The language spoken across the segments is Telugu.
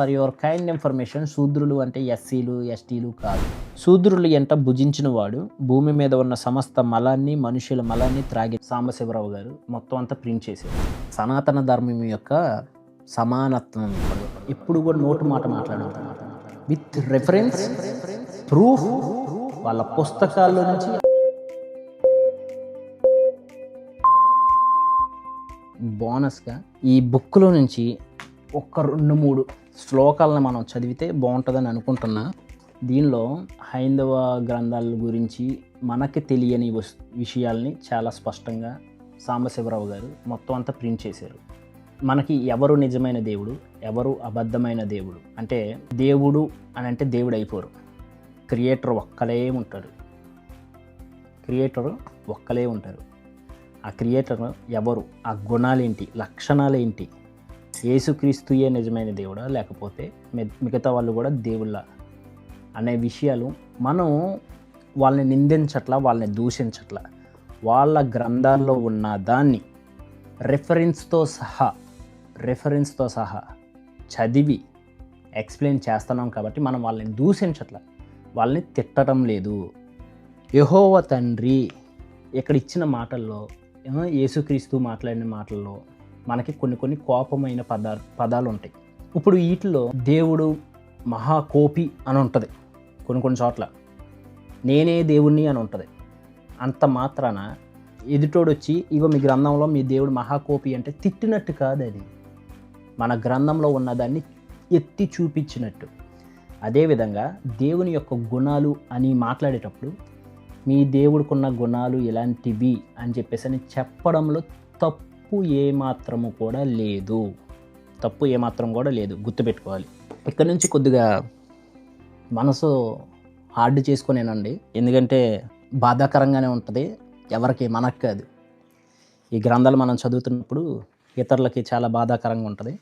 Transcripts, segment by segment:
ఫర్ యువర్ కైండ్ ఇన్ఫర్మేషన్ శూద్రులు అంటే ఎస్సీలు ఎస్టీలు కాదు. శూద్రులు ఎంట భుజించిన వాడు భూమి మీద ఉన్న సమస్త మలాన్ని మనుషుల మలాన్ని త్రాగి సాంబశివరావు గారు మొత్తం అంతా ప్రింట్ చేశారు. సనాతన ధర్మం యొక్క సమానత్వం. ఇప్పుడు కూడా నోటు మాట మాట్లాడుతాను విత్ రెఫరెన్స్ ప్రూఫ్ వాళ్ళ పుస్తకాల్లో నుంచి. బోనస్గా ఈ బుక్లో నుంచి ఒక రెండు మూడు శ్లోకాలను మనం చదివితే బాగుంటుందని అనుకుంటున్నా. దీనిలో హైందవ గ్రంథాల గురించి మనకి తెలియని వస్ విషయాల్ని చాలా స్పష్టంగా సాంబశివరావు గారు మొత్తం అంతా ప్రింట్ చేశారు. మనకి ఎవరు నిజమైన దేవుడు ఎవరు అబద్ధమైన దేవుడు? అంటే దేవుడు అని అంటే దేవుడు అయిపోరు. క్రియేటర్ ఒక్కలే ఉంటాడు క్రియేటర్ ఒక్కలే ఉంటారు. ఆ క్రియేటర్ ఎవరు? ఆ గుణాలేంటి? లక్షణాలేంటి? యేసుక్రీస్తుయే నిజమైన దేవుడా? లేకపోతే మి- మిగతా వాళ్ళు కూడా దేవుళ్ళ అనే విషయాలు మనం వాళ్ళని నిందించట్లా వాళ్ళని దూషించట్లా. వాళ్ళ గ్రంథాల్లో ఉన్న దాన్ని రెఫరెన్స్తో సహా రెఫరెన్స్తో సహా చదివి ఎక్స్ప్లెయిన్ చేస్తున్నాం కాబట్టి మనం వాళ్ళని దూషించట్లా. వాళ్ళని తిట్టడం లేదు. యహోవ తండ్రి ఇక్కడ ఇచ్చిన మాటల్లో యేసుక్రీస్తు మాట్లాడిన మాటల్లో మనకి కొన్ని కొన్ని కోపమైన పదా పదాలు ఉంటాయి ఇప్పుడు వీటిలో దేవుడు మహాకోపి అని ఉంటుంది కొన్ని కొన్ని చోట్ల. నేనే దేవుణ్ణి అని ఉంటుంది అంత మాత్రాన ఎదుటోడు వచ్చి ఇగో మీ గ్రంథంలో మీ దేవుడు మహాకోపి అంటే తిట్టినట్టు కాదు అది మన గ్రంథంలో ఉన్నదాన్ని ఎత్తి చూపించినట్టు. అదేవిధంగా దేవుని యొక్క గుణాలు అని మాట్లాడేటప్పుడు మీ దేవుడికున్న గుణాలు ఇలాంటివి అని చెప్పేసి అని చెప్పడంలో తప్పు తప్పు ఏమాత్రము కూడా లేదు. తప్పు ఏమాత్రం కూడా లేదు. గుర్తుపెట్టుకోవాలి. ఇక్కడ నుంచి కొద్దిగా మనసు హార్డ్ చేసుకునేనండి. ఎందుకంటే బాధాకరంగానే ఉంటుంది. ఎవరికి మనకు కాదు ఈ గ్రంథాలు మనం చదువుతున్నప్పుడు ఇతరులకి చాలా బాధాకరంగా ఉంటుంది.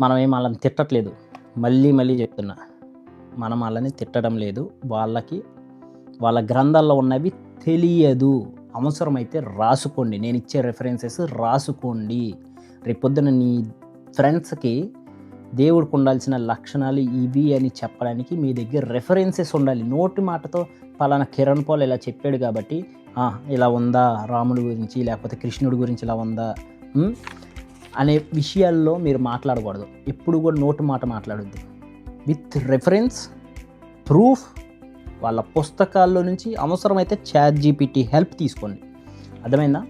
మనం ఏం వాళ్ళని తిట్టట్లేదు. మళ్ళీ మళ్ళీ చెప్తున్నా. మనం వాళ్ళని తిట్టడం లేదు. వాళ్ళకి వాళ్ళ గ్రంథాల్లో ఉన్నవి తెలియదు. అవసరమైతే రాసుకోండి. నేను ఇచ్చే రెఫరెన్సెస్ రాసుకోండి. రేపొద్దున నీ ఫ్రెండ్స్కి దేవుడికి ఉండాల్సిన లక్షణాలు ఇవి అని చెప్పడానికి మీ దగ్గర రెఫరెన్సెస్ ఉండాలి. నోటి మాటతో పలానా కిరణ్ పాల్ ఇలా చెప్పాడు కాబట్టి ఇలా ఉందా? రాముడి గురించి లేకపోతే కృష్ణుడి గురించి ఇలా ఉందా? అనే విషయాల్లో మీరు మాట్లాడకూడదు. ఎప్పుడు కూడా నోటి మాట మాట్లాడద్దు. విత్ రెఫరెన్స్ ప్రూఫ్ వాళ్ళ పుస్తకాల్లో నుంచి అవసరమైతే చాట్ జీపీటీ హెల్ప్ తీసుకోండి. అర్థమైందా?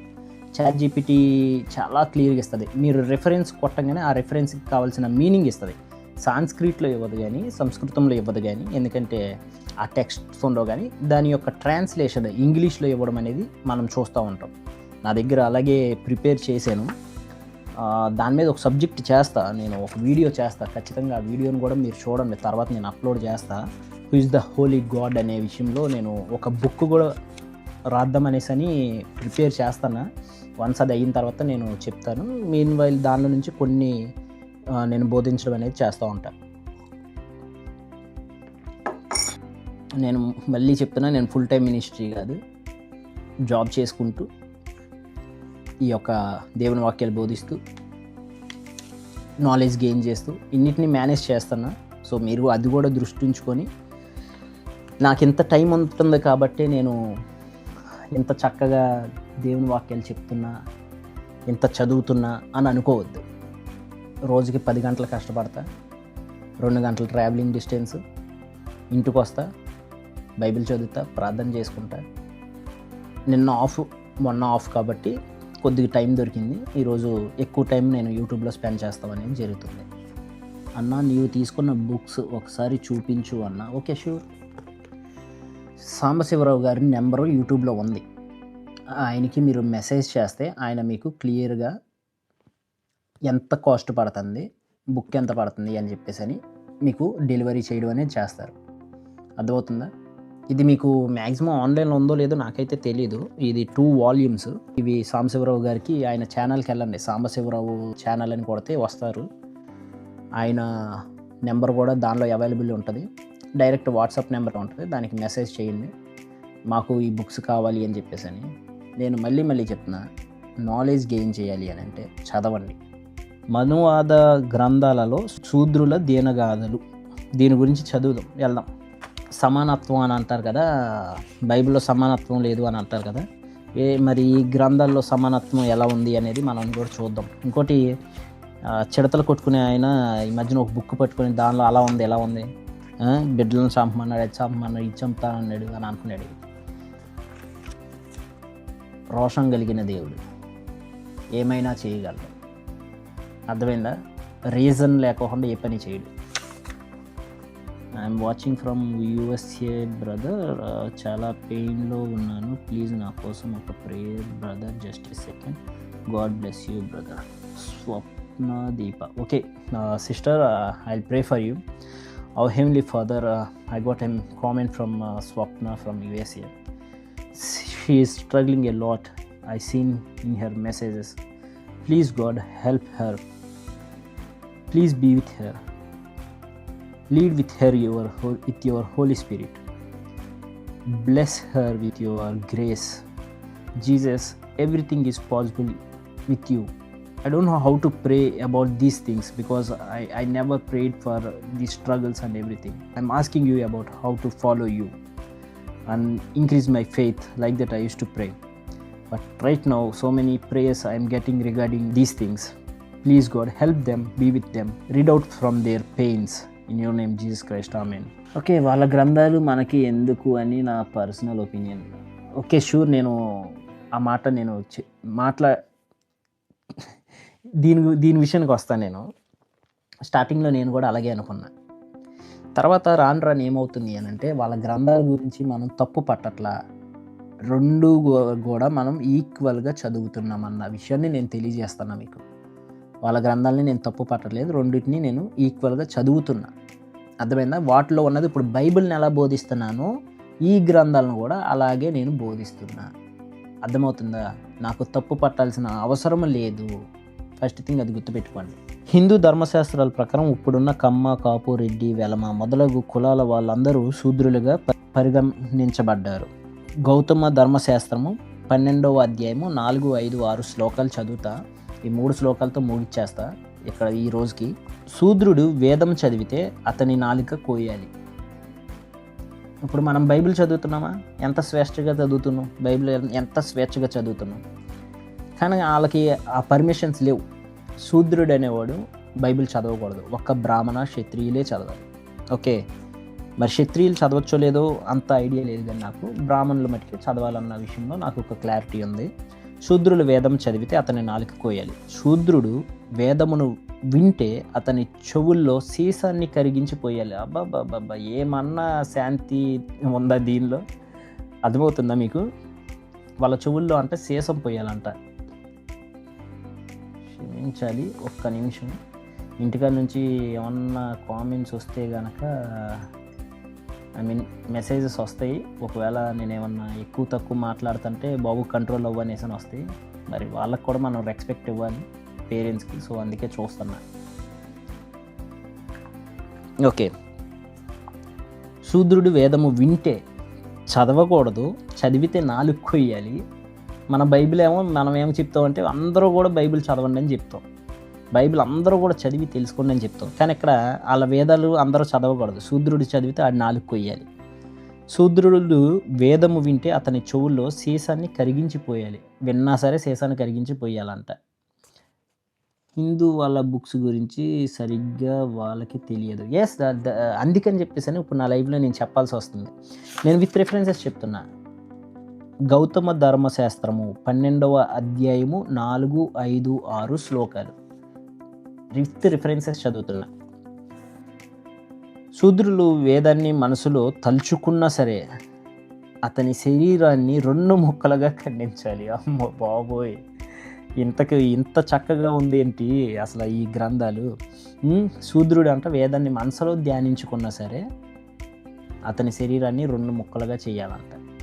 చాట్ జీపీటీ చాలా క్లియర్గా ఇస్తుంది. మీరు రెఫరెన్స్ కొట్టగానే ఆ రెఫరెన్స్కి కావాల్సిన మీనింగ్ ఇస్తుంది. సాంస్క్రిట్లో ఇవ్వదు కానీ సంస్కృతంలో ఇవ్వదు కానీ ఎందుకంటే ఆ టెక్స్ట్ ఉండవు కానీ దాని యొక్క ట్రాన్స్లేషన్ ఇంగ్లీష్లో ఇవ్వడం అనేది మనం చూస్తూ ఉంటాం. నా దగ్గర అలాగే ప్రిపేర్ చేశాను. దాని మీద ఒక సబ్జెక్ట్ చేస్తా. నేను ఒక వీడియో చేస్తా. ఖచ్చితంగా ఆ వీడియోని కూడా మీరు చూడండి. తర్వాత నేను అప్లోడ్ చేస్తాను who is the holy God అనే విషయంలో నేను ఒక బుక్ కూడా రాద్దాం అనేసి అని ప్రిపేర్ చేస్తాను. వన్స్ అది అయిన తర్వాత నేను చెప్తాను. మీన్ వైల్ దానిలో నుంచి కొన్ని నేను బోధించడం అనేది చేస్తూ ఉంటాను నేను మళ్ళీ చెప్తున్నా నేను ఫుల్ టైం మినిస్ట్రీ కాదు. జాబ్ చేసుకుంటూ ఈ యొక్క దేవుని వాక్యాలు బోధిస్తూ నాలెడ్జ్ గెయిన్ చేస్తూ ఇన్నిటిని మేనేజ్ చేస్తున్నా సో మీరు అది కూడా దృష్టి ఉంచుకొని నాకు ఇంత టైం ఉంటుంది కాబట్టి నేను ఇంత చక్కగా దేవుని వాక్యాలు చెప్తున్నా ఇంత చదువుతున్నా అని అనుకోవద్దు. రోజుకి పది గంటలు కష్టపడతా రెండు గంటలు ట్రావెలింగ్ డిస్టెన్స్ ఇంటికి వస్తా బైబిల్ చదువుతా ప్రార్థన చేసుకుంటా. నిన్న ఆఫ్ మొన్న ఆఫ్ కాబట్టి కొద్దిగా టైం దొరికింది. ఈరోజు ఎక్కువ టైం నేను యూట్యూబ్లో స్పెండ్ చేస్తామనేది జరుగుతుంది. అన్న నీవు తీసుకున్న బుక్స్ ఒకసారి చూపించు అన్న. ఓకే షూర్ సాంబశివరావు గారి నెంబరు యూట్యూబ్లో ఉంది. ఆయనకి మీరు మెసేజ్ చేస్తే ఆయన మీకు క్లియర్గా ఎంత కాస్ట్ పడుతుంది బుక్ ఎంత పడుతుంది అని చెప్పేసి అని మీకు డెలివరీ చేయడం అనేది చేస్తారు. అర్థమవుతుందా? ఇది మీకు మ్యాక్సిమం ఆన్లైన్లో ఉందో లేదో నాకైతే తెలియదు ఇది టూ వాల్యూమ్స్. ఇవి సాంబశివరావు గారికి ఆయన ఛానల్కి వెళ్ళండి. సాంబశివరావు ఛానల్ అని కొడితే వస్తారు. ఆయన నెంబర్ కూడా దానిలో అవైలబుల్ ఉంటుంది. డైరెక్ట్ వాట్సాప్ నెంబర్ ఉంటుంది. దానికి మెసేజ్ చేయండి. మాకు ఈ బుక్స్ కావాలి అని చెప్పేసి అని నేను మళ్ళీ మళ్ళీ చెప్తున్నా నాలెడ్జ్ గెయిన్ చేయాలి అని అంటే చదవండి. మనువాద గ్రంథాలలో శూద్రుల దీనగాథలు దీని గురించి చదువుదాం వెళ్దాం. సమానత్వం అని అంటారు కదా బైబిల్లో సమానత్వం లేదు అని అంటారు కదా ఏ మరి ఈ గ్రంథాల్లో సమానత్వం ఎలా ఉంది అనేది మనం కూడా చూద్దాం. ఇంకోటి చిడతలు కొట్టుకునే ఆయన ఈ మధ్యన ఒక బుక్ పట్టుకుని దానిలో అలా ఉంది ఎలా ఉంది? బిడ్డలను చంపమన్నాడు అది చంపమన్నాడు ఇది చంపుతానన్నాడు అని అనుకున్నాడు. రోషం కలిగిన దేవుడు ఏమైనా చేయగలడు? అర్థమైందా? రీజన్ లేకుండా ఏ పని చేయడు. I'm watching from USA brother చాలా పెయిన్లో ఉన్నాను. ప్లీజ్ నా కోసం ఒక prayer brother just second God bless you brother Swapna Deepa okay sister I pray for you our heavenly father uh, i got a comment from uh, swapna from usa she is struggling a lot. I seen in her messages. Please god help her. Please be with her. Lead with her your with your holy spirit. Bless her with your grace. Jesus everything is possible with you. i don't know how to pray about these things because i, I never prayed for these struggles and everything i'm asking you about how to follow you and increase my faith like that i used to pray but right now so many prayers i am getting regarding these things please god help them be with them read out from their pains in your name jesus christ amen okay వాళ్ళ గ్రంథాలు మనకి ఎందుకు అని నా పర్సనల్ ఒపీనియన్ ఓకే షూర్ నేను ఆ మాట నేను చె- మాట్లా దీని గు- దీని విషయానికి వస్తాను నేను. స్టార్టింగ్లో నేను కూడా అలాగే అనుకున్నా. తర్వాత రాను రాను ఏమవుతుంది అని అంటే వాళ్ళ గ్రంథాల గురించి మనం తప్పు పట్టట్లా రెండు కూడా మనం ఈక్వల్గా చదువుతున్నాం అన్న విషయాన్ని నేను తెలియజేస్తున్నా మీకు. వాళ్ళ గ్రంథాలని నేను తప్పు పట్టలేదు రెండింటిని నేను ఈక్వల్గా చదువుతున్నా. అర్థమైందా? వాటిలో ఉన్నది ఇప్పుడు బైబిల్ని ఎలా బోధిస్తున్నానో ఈ గ్రంథాలను కూడా అలాగే నేను బోధిస్తున్నా. అర్థమవుతుందా? నాకు తప్పు పట్టాల్సిన అవసరం లేదు. ఫస్ట్ థింగ్ అది గుర్తుపెట్టుకోండి. హిందూ ధర్మశాస్త్రాల ప్రకారం ఇప్పుడున్న కమ్మ కాపు రెడ్డి వెలమ మొదలగు కులాల వాళ్ళందరూ శూద్రులుగా పరిగణించబడ్డారు. గౌతమ ధర్మశాస్త్రము పన్నెండవ అధ్యాయము నాలుగు ఐదు ఆరు శ్లోకాలు చదువుతా ఈ మూడు శ్లోకాలతో ముగిచ్చేస్తా ఇక్కడ ఈ రోజుకి. శూద్రుడు వేదం చదివితే అతని నాలిక కోయాలి. ఇప్పుడు మనం బైబిల్ చదువుతున్నామా? ఎంత స్వేచ్ఛగా చదువుతున్నాం బైబిల్ ఎంత స్వేచ్ఛగా చదువుతున్నాం కానీ వాళ్ళకి ఆ పర్మిషన్స్ లేవు. శూద్రుడు అనేవాడు బైబిల్ చదవకూడదు. ఒక్క బ్రాహ్మణ క్షత్రియులే చదవాలి ఓకే? మరి క్షత్రియులు చదవచ్చో లేదో అంత ఐడియా లేదు కానీ నాకు బ్రాహ్మణుల మట్టుకి చదవాలన్న విషయంలో నాకు ఒక క్లారిటీ ఉంది. శూద్రులు వేదం చదివితే అతని నాలుక కోయాలి. శూద్రుడు వేదమును వింటే అతని చెవుల్లో సీసాన్ని కరిగించి పోయాలి. అబ్బాబ్బాబ్బా ఏమన్నా శాంతి ఉందా దీనిలో? అర్థమవుతుందా మీకు? వాళ్ళ చెవుల్లో అంటే సీసం పోయాలంట. క్షమించాలి. ఒక్క నిమిషం. ఇంటికాడ నుంచి ఏమన్నా కామెంట్స్ వస్తే కనుక ఐ మీన్ మెసేజెస్ వస్తాయి. ఒకవేళ నేను ఏమన్నా ఎక్కువ తక్కువ మాట్లాడుతుంటే బాబు కంట్రోల్ అవ్వనేసి అని వస్తాయి. మరి వాళ్ళకి కూడా మనం రెస్పెక్ట్ ఇవ్వాలి పేరెంట్స్కి సో అందుకే చూస్తున్నా. ఓకే. శూద్రుడు వేదము వింటే చదవకూడదు చదివితే నాలుగు కొయ్యాలి. మన బైబిల్ ఏమో మనం ఏమో చెప్తామంటే అందరూ కూడా బైబిల్ చదవండి అని చెప్తాం. బైబిల్ అందరూ కూడా చదివి తెలుసుకోండి అని చెప్తాం. కానీ ఇక్కడ వాళ్ళ వేదాలు అందరూ చదవకూడదు. శూద్రుడు చదివితే ఆ నాలుగు కొయ్యాలి. శూద్రుడు వేదము వింటే అతని చెవుల్లో సీసాన్ని కరిగించిపోయాలి. విన్నా సరే సీసాన్ని కరిగించిపోయాలంట. హిందూ వాళ్ళ బుక్స్ గురించి సరిగ్గా వాళ్ళకి తెలియదు. ఎస్ అందుకని చెప్పేసి అని ఇప్పుడు నా లైఫ్లో నేను చెప్పాల్సి వస్తుంది. నేను విత్ రిఫరెన్సెస్ చెప్తున్నా. గౌతమ ధర్మశాస్త్రము పన్నెండవ అధ్యాయము నాలుగు ఐదు ఆరు శ్లోకాలు. రిఫ్త్ రిఫరెన్సెస్ చదువుతున్నా. శూద్రులు వేదాన్ని మనసులో తలుచుకున్నా సరే అతని శరీరాన్ని రెండు ముక్కలుగా ఖండించాలి. అమ్మో బాబోయ్! ఇంతకు ఇంత చక్కగా ఉంది ఏంటి అసలు ఈ గ్రంథాలు? శూద్రుడు అంటే వేదాన్ని మనసులో ధ్యానించుకున్నా సరే అతని శరీరాన్ని రెండు ముక్కలుగా చేయాలంట.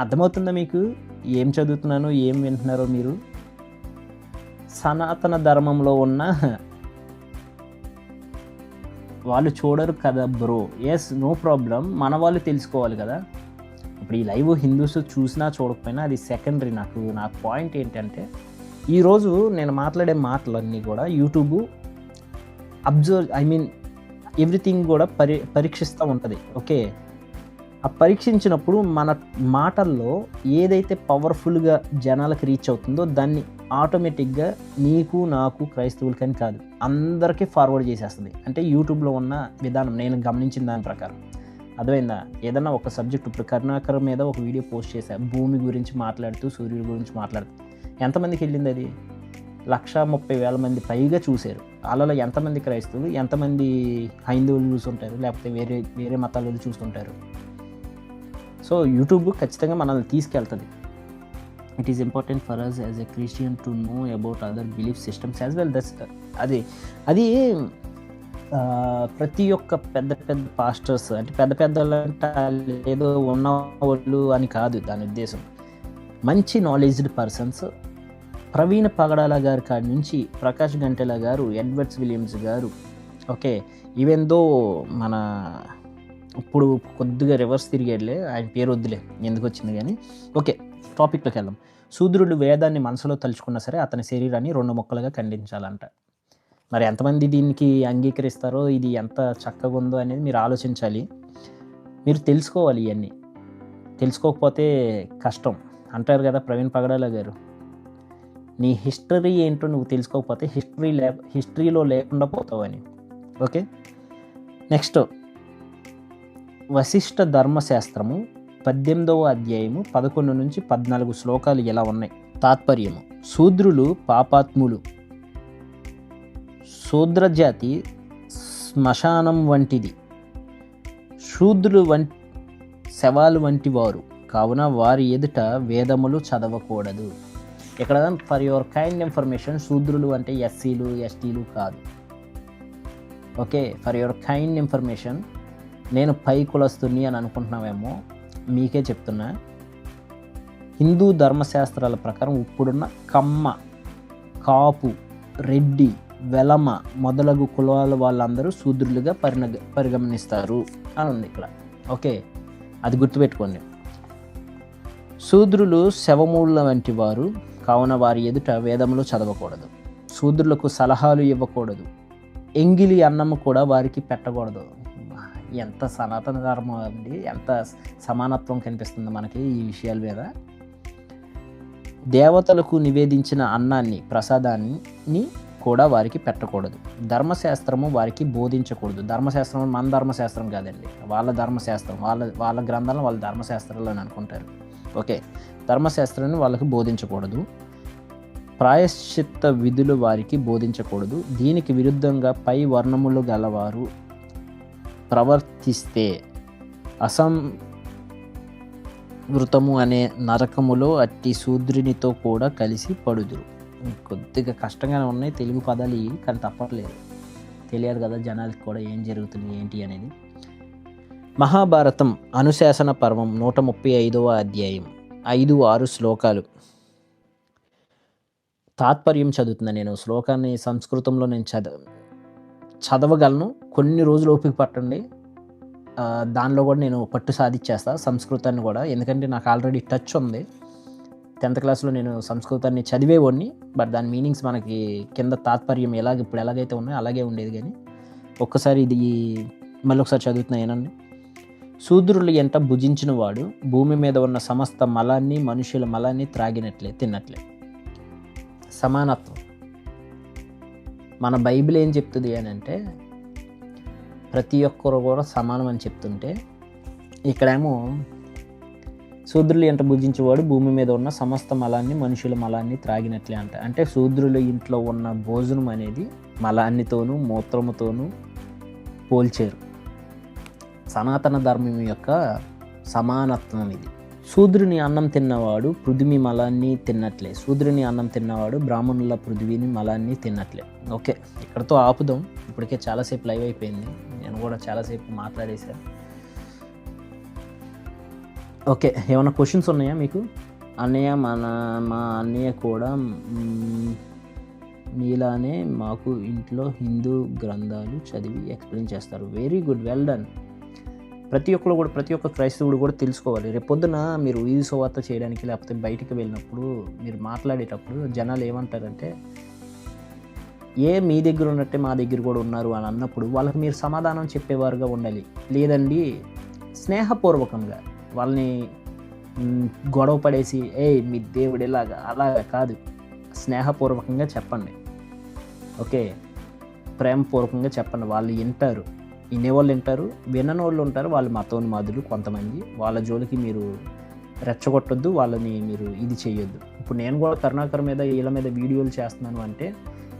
అర్థమవుతుందా మీకు? ఏం చదువుతున్నానో ఏం వింటున్నారో మీరు? సనాతన ధర్మంలో ఉన్న వాళ్ళు చూడరు కదా బ్రో. ఎస్ నో ప్రాబ్లం మన వాళ్ళు తెలుసుకోవాలి కదా. ఇప్పుడు ఈ లైవ్ హిందూస్ చూసినా చూడకపోయినా అది సెకండరీ నాకు. నా పాయింట్ ఏంటంటే ఈరోజు నేను మాట్లాడే మాటలన్నీ కూడా YouTube observe I mean everything కూడా పరి పరీక్షిస్తూ ఉంటుంది. ఓకే ఆ పరీక్షించినప్పుడు మన మాటల్లో ఏదైతే పవర్ఫుల్గా జనాలకు రీచ్ అవుతుందో దాన్ని ఆటోమేటిక్గా నీకు నాకు క్రైస్తవులకని కాదు అందరికీ ఫార్వర్డ్ చేసేస్తుంది. అంటే యూట్యూబ్లో ఉన్న విధానం నేను గమనించిన దాని ప్రకారం. అర్థమైందా? ఏదన్నా ఒక సబ్జెక్ట్ ఇప్పుడు కరుణాకర్ మీద ఒక వీడియో పోస్ట్ చేశా భూమి గురించి మాట్లాడుతూ సూర్యుడి గురించి మాట్లాడుతూ. ఎంతమందికి వెళ్ళింది అది? లక్ష ముప్పై వేల మంది పైగా చూశారు. వాళ్ళలో ఎంతమంది క్రైస్తవులు ఎంతమంది హైందవులు చూస్తుంటారు లేకపోతే వేరే వేరే మతాలు చూస్తుంటారు? సో యూట్యూబ్ ఖచ్చితంగా మనల్ని తీసుకెళ్తుంది. It is important for us as a Christian to know about other belief systems as well thus అది అది ప్రతి ఒక్క పెద్ద పెద్ద పాస్టర్స్ అంటే పెద్ద పెద్ద ఏదో ఉన్న వాళ్ళు అని కాదు దాని ఉద్దేశం. మంచి నాలెడ్జ్డ్ పర్సన్స్ ప్రవీణ పగడాల గారి కాడి నుంచి Prakash Gantela garu Edwards Williams garu okay even though మన ఇప్పుడు కొద్దిగా రివర్స్ తిరిగేట్లే ఆయన పేరు వద్దులే ఎందుకు వచ్చింది కానీ. ఓకే టాపిక్లోకి వెళ్దాం. శూద్రుడు వేదాన్ని మనసులో తలుచుకున్నా సరే అతని శరీరాన్ని రెండు ముక్కలుగా ఖండించాలంట. మరి ఎంతమంది దీనికి అంగీకరిస్తారో ఇది ఎంత చక్కగా ఉందో అనేది మీరు ఆలోచించాలి. మీరు తెలుసుకోవాలి ఇవన్నీ. తెలుసుకోకపోతే కష్టం. అంటారు కదా ప్రవీణ్ పగడాల గారు నీ హిస్టరీ ఏంటో నువ్వు తెలుసుకోకపోతే హిస్టరీ లే హిస్టరీలో లేకుండా పోతావని ఓకే నెక్స్ట్ వశిష్ఠ ధర్మశాస్త్రము పద్దెనిమిదవ అధ్యాయము పదకొండు నుంచి పద్నాలుగు శ్లోకాలు ఎలా ఉన్నాయి. తాత్పర్యము. శూద్రులు పాపాత్ములు. శూద్రజాతి శ్మశానం వంటిది. శూద్రులు వంటి శవాలు వంటి వారు. కావున వారి ఎదుట వేదములు చదవకూడదు. ఇక్కడ ఫర్ యువర్ కైండ్ ఇన్ఫర్మేషన్ శూద్రులు అంటే ఎస్సీలు ఎస్టీలు కాదు. Okay for your kind information నేను పై కులస్తుని అని అనుకుంటున్నామేమో మీకే చెప్తున్నా. హిందూ ధర్మశాస్త్రాల ప్రకారం ఇప్పుడున్న కమ్మ కాపు రెడ్డి వెలమ మొదలగు కులాల వాళ్ళందరూ శూద్రులుగా పరిణ పరిగమనిస్తారు అని ఉంది ఇక్కడ. ఓకే అది గుర్తుపెట్టుకోండి. శూద్రులు శవమూళ్ళ వంటి వారు కావున వారి ఎదుట వేదములు చదవకూడదు. శూద్రులకు సలహాలు ఇవ్వకూడదు. ఎంగిలి అన్నము కూడా వారికి పెట్టకూడదు. ఎంత సనాతన ధర్మం అండి ఎంత సమానత్వం కనిపిస్తుంది మనకి ఈ విషయాల మీద. దేవతలకు నివేదించిన అన్నాన్ని ప్రసాదాన్ని కూడా వారికి పెట్టకూడదు. ధర్మశాస్త్రము వారికి బోధించకూడదు. ధర్మశాస్త్రం మన ధర్మశాస్త్రం కాదండి. వాళ్ళ ధర్మశాస్త్రం వాళ్ళ వాళ్ళ గ్రంథాలను వాళ్ళ ధర్మశాస్త్రాలు అని అనుకుంటారు. ఓకే. ధర్మశాస్త్రాన్ని వాళ్ళకి బోధించకూడదు. ప్రాయశ్చిత్త విధులు వారికి బోధించకూడదు. దీనికి విరుద్ధంగా పై వర్ణములు గలవారు ప్రవర్తిస్తే అసం వృతము అనే నరకములో అట్టి శూద్రునితో కూడా కలిసి పడుదురు. కొద్దిగా కష్టంగానే ఉన్నాయి. తెలుగు పదాలు ఇవి కానీ తప్పట్లేదు. తెలియాలి కదా జనాలకి కూడా ఏం జరుగుతుంది ఏంటి అనేది. మహాభారతం అనుశాసన పర్వం నూట ముప్పై ఐదవ అధ్యాయం ఐదు ఆరు శ్లోకాలు. తాత్పర్యం చదువుతున్నా నేను. శ్లోకాన్ని సంస్కృతంలో నేను చదువు చదవగలను. కొన్ని రోజులు ఓపిక పట్టండి. దానిలో కూడా నేను పట్టు సాధించేస్తా సంస్కృతాన్ని కూడా. ఎందుకంటే నాకు ఆల్రెడీ టచ్ ఉంది. టెన్త్ క్లాస్లో నేను సంస్కృతాన్ని చదివేవాడిని. బట్ దాని మీనింగ్స్ మనకి కింద తాత్పర్యం ఎలాగ ఇప్పుడు ఎలాగైతే ఉన్నాయో అలాగే ఉండేది కానీ ఒక్కసారి ఇది మళ్ళీ ఒకసారి చదువుతున్నా ఏనండి. శూద్రులు ఎంట భుజించిన వాడు భూమి మీద ఉన్న సమస్త మలాన్ని మనుషుల మలాన్ని త్రాగినట్లే తిన్నట్లే. సమానత్వం. మన బైబిల్ ఏం చెప్తుంది అని అంటే ప్రతి ఒక్కరు కూడా సమానం అని చెప్తుంటే ఇక్కడేమో శూద్రులు ఎంట భుజించేవాడు భూమి మీద ఉన్న సమస్త మలాన్ని మనుషుల మలాన్ని త్రాగినట్లే అంట. అంటే శూద్రుల ఇంట్లో ఉన్న భోజనం అనేది మలాన్నితోనూ మూత్రముతోనూ పోల్చారు. సనాతన ధర్మం యొక్క సమానత్వం ఇది. శూద్రుని అన్నం తిన్నవాడు పృథివి మలాన్ని తిన్నట్లే. శూద్రుని అన్నం తిన్నవాడు బ్రాహ్మణుల పృథివిని మలాన్ని తిన్నట్లే. ఓకే ఇక్కడతో ఆపుదాం. ఇప్పటికే చాలాసేపు లైవ్ అయిపోయింది. నేను కూడా చాలాసేపు మాట్లాడేశాను ఓకే ఏమైనా క్వశ్చన్స్ ఉన్నాయా మీకు? అన్నయ్య మన మా అన్నయ్య కూడా మీలానే మాకు ఇంట్లో హిందూ గ్రంథాలు చదివి ఎక్స్ప్లెయిన్ చేస్తారు. వెరీ గుడ్ వెల్ డన్ ప్రతి ఒక్కరు కూడా ప్రతి ఒక్క క్రైస్తవుడు కూడా తెలుసుకోవాలి. రేపు పొద్దున మీరు వీధి సువార్త చేయడానికి లేకపోతే బయటికి వెళ్ళినప్పుడు మీరు మాట్లాడేటప్పుడు జనాలు ఏమంటారంటే ఏ మీ దగ్గర ఉన్నట్టే మా దగ్గర కూడా ఉన్నారు అని అన్నప్పుడు వాళ్ళకి మీరు సమాధానం చెప్పేవారుగా ఉండాలి. లేదండి స్నేహపూర్వకంగా వాళ్ళని గొడవ పడేసి ఏ మీ దేవుడు ఇలాగా అలాగా కాదు. స్నేహపూర్వకంగా చెప్పండి. ఓకే? ప్రేమపూర్వకంగా చెప్పండి. వాళ్ళు వింటారు. వినేవాళ్ళు వింటారు వినని వాళ్ళు ఉంటారు. వాళ్ళు మతోన్మాదులు కొంతమంది. వాళ్ళ జోలికి మీరు రెచ్చగొట్టొద్దు. వాళ్ళని మీరు ఇది చేయొద్దు ఇప్పుడు నేను కూడా కరుణాకర్ మీద వీళ్ళ మీద వీడియోలు చేస్తున్నాను అంటే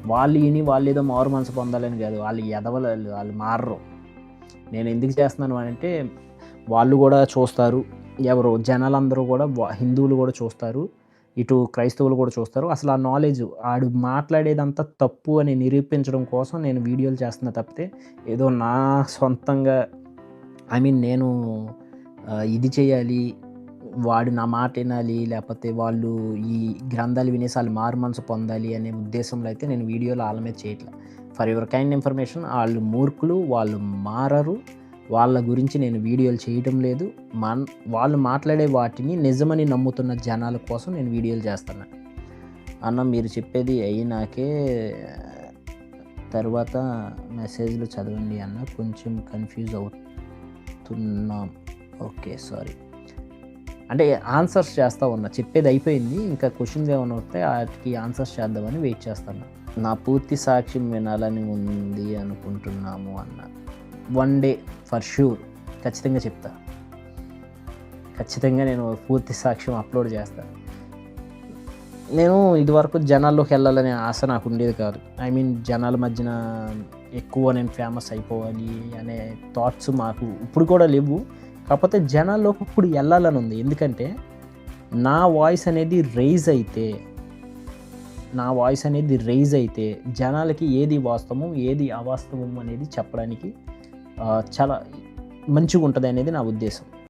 వాళ్ళు విని వాళ్ళు ఏదో మారు మనసు పొందాలని కాదు. వాళ్ళు ఎదవలు వాళ్ళు మారరు. నేను ఎందుకు చేస్తున్నాను అంటే వాళ్ళు కూడా చూస్తారు. ఎవరు? జనాలందరూ కూడా హిందువులు కూడా చూస్తారు. ఇటు క్రైస్తవులు కూడా చూస్తారు. అసలు ఆ నాలెడ్జ్ ఆడు మాట్లాడేదంతా తప్పు అని నిరూపించడం కోసం నేను వీడియోలు చేస్తున్నా తప్పితే ఏదో నా సొంతంగా ఐ మీన్ నేను ఇది చేయాలి వాడు నా మాట వినాలి లేకపోతే వాళ్ళు ఈ గ్రంథాలు వినేసి వాళ్ళు మారు మనసు పొందాలి అనే ఉద్దేశంలో అయితే నేను వీడియోలు వాళ్ళ మీద చేయట్లేదు ఫర్ యువర్ కైండ్ ఇన్ఫర్మేషన్ వాళ్ళు మూర్ఖులు వాళ్ళు మారరు. వాళ్ళ గురించి నేను వీడియోలు చేయటం లేదు. మా వాళ్ళు మాట్లాడే వాటిని నిజమని నమ్ముతున్న జనాల కోసం నేను వీడియోలు చేస్తున్నా. అన్న మీరు చెప్పేది అయినాకే తర్వాత మెసేజ్లు చదవండి అన్న. కొంచెం కన్ఫ్యూజ్ అవుతున్నాం. ఓకే సారీ అంటే ఆన్సర్స్ చేస్తూ ఉన్నా. చెప్పేది అయిపోయింది. ఇంకా క్వశ్చన్స్ ఏమైనా వస్తే వాటికి ఆన్సర్స్ చేద్దామని వెయిట్ చేస్తాను నా పూర్తి సాక్ష్యం వినాలని ఉంది అనుకుంటున్నాము అన్న. వన్ డే ఫర్ షూర్ ఖచ్చితంగా చెప్తా. ఖచ్చితంగా నేను పూర్తి సాక్ష్యం అప్లోడ్ చేస్తాను నేను ఇదివరకు జనాల్లోకి వెళ్ళాలనే ఆశ నాకు ఉండేది కాదు. ఐ మీన్ జనాల మధ్యన ఎక్కువ నేను ఫేమస్ అయిపోవాలి అనే థాట్స్ మాకు ఇప్పుడు కూడా లేవు. కాకపోతే జనాల్లోకి ఇప్పుడు వెళ్ళాలని ఉంది. ఎందుకంటే నా వాయిస్ అనేది రైజ్ అయితే నా వాయిస్ అనేది రైజ్ అయితే జనాలకి ఏది వాస్తవం ఏది అవాస్తవం అనేది చెప్పడానికి చాలా మంచిగా ఉంటుంది అనేది నా ఉద్దేశం.